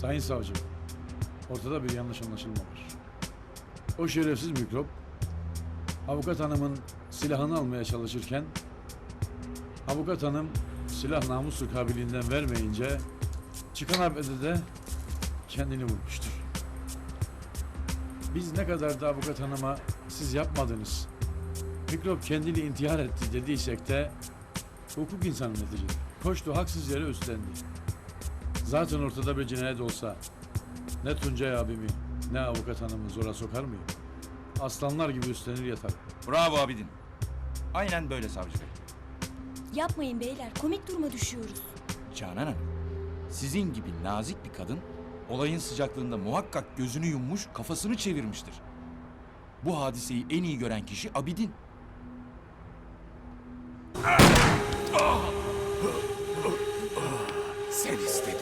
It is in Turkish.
Sayın savcı, ortada bir yanlış anlaşılma var. O şerefsiz mikrop, avukat hanımın silahını almaya çalışırken, avukat hanım silah namusu kabiliğinden vermeyince, çıkan haberde de kendini vurmuştur. Biz ne kadar da avukat hanıma siz yapmadınız, mikrop kendini intihar etti dediysek de, hukuk insanı neticede. Koştu haksız yere üstlendi. Zaten ortada bir cinayet olsa ne Tuncay abimi ne avukat hanımı zora sokar mıyım? Aslanlar gibi üstlenir yatar. Bravo Abidin. Aynen böyle savcı bey. Yapmayın beyler komik duruma düşüyoruz. Canan Hanım, sizin gibi nazik bir kadın olayın sıcaklığında muhakkak gözünü yummuş, kafasını çevirmiştir. Bu hadiseyi en iyi gören kişi Abidin. Sen istedin.